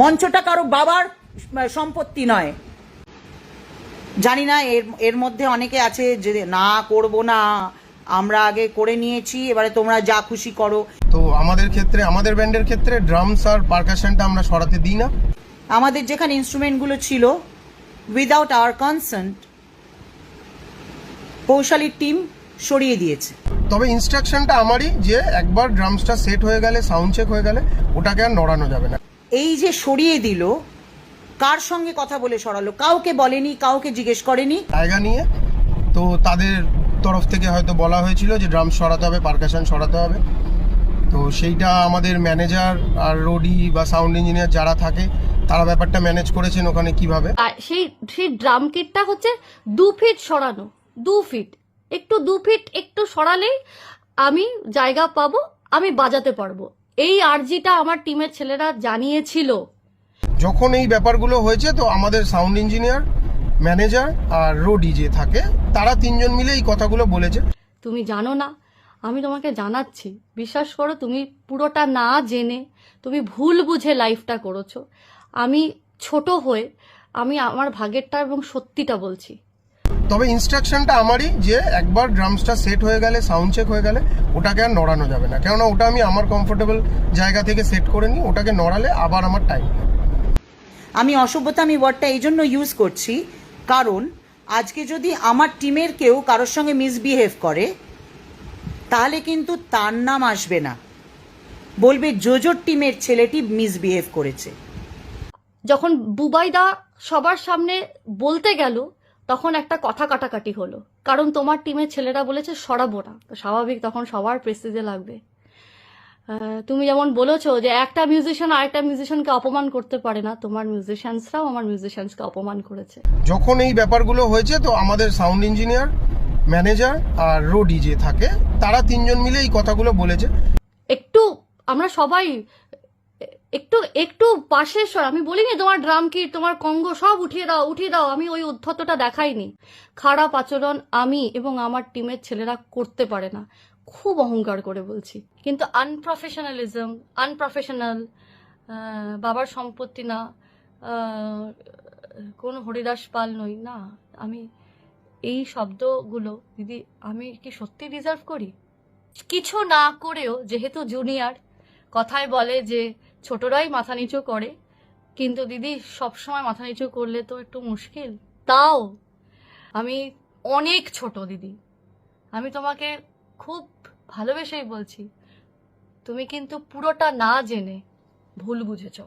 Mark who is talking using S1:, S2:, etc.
S1: মঞ্চটা কারও বাবার সম্পত্তি নয়। জানি না এর এর মধ্যে অনেকে আছে যে না করব না আমরা আগে করে নিয়েছি এবারে তোমরা যা খুশি করো।
S2: তো আমাদের ক্ষেত্রে আমাদের ব্যান্ডের ক্ষেত্রে ড্রামস আর পারকাশনটা আমরা সরাতে দিই না।
S1: আমাদের যেখানে ইনস্ট্রুমেন্টগুলো ছিল উইদাউট আওয়ার কনসেন্ট কৌশালীর টিম সরিয়ে দিয়েছে।
S2: তবে ইনস্ট্রাকশনটা আমারই যে একবার ড্রামসটা সেট হয়ে গেলে সাউন্ড চেক হয়ে গেলে ওটাকে আর নড়ানো যাবে না।
S1: এই যে সরিয়ে দিল কার সঙ্গে কথা বলে সরালো? কাউকে বলেনি কাউকে জিজ্ঞেস করেনি?
S2: জায়গা নিয়ে। তো তাদের তরফ থেকে হয়তো বলা হয়েছিল যে ড্রাম সরাতে হবে পারকাশন সরাতে হবে। তো সেইটা আমাদের ম্যানেজার আর রোডি বা সাউন্ড ইঞ্জিনিয়ার যারা থাকে তারা ব্যাপারটা ম্যানেজ করেছেন ওখানে কীভাবে?
S3: আর সেই সেই ড্রাম কিটটা হচ্ছে দু ফিট সরানো দু ফিট। একটু দু ফিট একটু সরালেই আমি জায়গা পাবো আমি বাজাতে পারব। এই আর্জিটা আমার টিমের ছেলেরা জানিয়েছিল।
S2: যখন এই ব্যাপারগুলো হয়েছে তো আমাদের সাউন্ড ইঞ্জিনিয়ার ম্যানেজার আর রোডি যে থাকে তারা তিনজন মিলে এই কথাগুলো বলেছে।
S3: তুমি জানো না আমি তোমাকে জানাচ্ছি বিশ্বাস করো তুমি পুরোটা না জেনে তুমি ভুল বুঝে লাইফটা করেছ। আমি ছোট হয়ে আমি আমার ভাগেরটা এবং সত্যিটা বলছি।
S2: তবে ইনস্ট্রাকশনটা আমারই যে একবার ড্রামসটা সেট হয়ে গেলে সাউন্ড চেক হয়ে গেলে ওটাকে আর নড়ানো যাবে না। কেননা ওটা আমি আমার কমফোর্টেবল জায়গা থেকে সেট করে নিই ওটাকে নড়ালে আবার আমার টাইম
S1: আমি অসভ্যতা আমি ওয়ার্ডটা এই জন্য ইউজ করছি কারণ আজকে যদি আমার টিমের কেউ কারোর সঙ্গে মিসবিহেভ করে তাহলে কিন্তু তার নাম আসবে না। বলবে জোজোর টিমের ছেলেটি মিসবিহেভ করেছে।
S3: যখন বুবাইদা সবার সামনে বলতে গেল তখন একটা কথা কাটাকাটি হলো। কারণ তোমার টিমের ছেলেরা বলেছে সরাবো না তো স্বাভাবিক তখন সবার প্রেস্টিজে লাগবে। তুমি যেমন বলেছ যে একটা মিউজিশিয়ান আরেকটা মিউজিশিয়ানকে অপমান করতে পারে না তোমার মিউজিশিয়ানসরাও আমার মিউজিশিয়ানসকে অপমান করেছে।
S2: যখন এই ব্যাপারগুলো হয়েছে তো আমাদের সাউন্ড ইঞ্জিনিয়ার ম্যানেজার আর রোডি যে থাকে তারা তিনজন মিলে এই কথাগুলো বলেছে।
S3: একটু আমরা সবাই একটু একটু পাশে আমি বলিনি তোমার ড্রাম কিট, তোমার কঙ্গ সব উঠিয়ে দাও উঠিয়ে দাও, আমি ওই উদ্ধতটা দেখাইনি। খারাপ আচরণ আমি এবং আমার টিমের ছেলেরা করতে পারে না। খুব অহংকার করে বলছি। কিন্তু আনপ্রফেশনালিজম আনপ্রফেশনাল বাবার সম্পত্তি না কোনো হরিদাস পাল নই, না। আমি এই শব্দগুলো, দিদি, আমি কি সত্যি ডিজার্ভ করি? কিছু না করেও, যেহেতু জুনিয়র কথায় বলে যে, ছোটরাই মাথা নিচু করে। কিন্তু দিদি, সবসময় মাথা নিচু করলে তো একটু মুশকিল? তাও? আমি অনেক ছোট, দিদি। আমি তোমাকে খুব ভালোবেসেই বলছি। তুমি কিন্তু পুরোটা না জেনে ভুল বুঝেছ।